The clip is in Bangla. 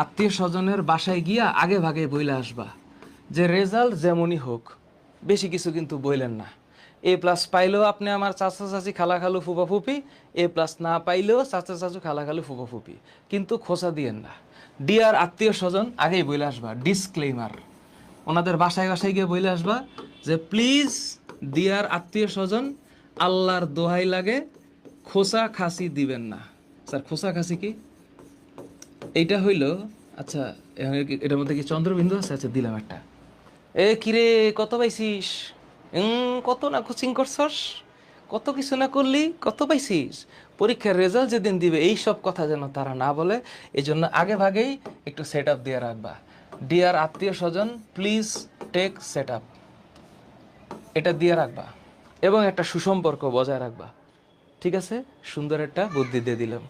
আত্মীয় স্বজনের বাসায় গিয়া আগে ভাগে বইলে আসবা। যে রেজাল্ট যেমনই হোক, বেশি কিছু কিন্তু বইলেন না। এ প্লাস পাইলেও আপনি আমার চাচা চাচি খালা খালু ফুপা ফুপি এ প্লাস না পাইলেও চাচা চাচু খালা খালু ফুপা ফুপি কিন্তু খোঁচা দিয়েন না। ডিয়ার আত্মীয় স্বজন আগেই বইলে আসবা। ডিসক্লেমার ওনাদের বাসায় বাসায় গিয়ে বইলে আসবা যে প্লিজ ডিয়ার আত্মীয় স্বজন আল্লাহর দোহাই লাগে। খোসা খাসি দিবেন না। স্যার খোসা খাসি কি? এইটা হইল আচ্ছা এটার মধ্যে কি চন্দ্রবিন্দু আছে? আচ্ছা দিলাম একটা। এ কিরে কত পাইছিস? কত না কোচিং করছস? কত কিছু না করলি, কত পাইছিস? পরীক্ষার রেজাল্ট যেদিন দিবে, এই সব কথা যেন তারা না বলে এই জন্য আগে ভাগেই একটু সেট আপ দিয়ে রাখবা। ডিয়ার আত্মীয় স্বজন প্লিজ টেক সেট আপ এটা দিয়ে রাখবা। এবং একটা সুসম্পর্ক বজায় রাখবা। ঠিক আছে? সুন্দর একটা বুদ্ধি দিয়ে দিলাম।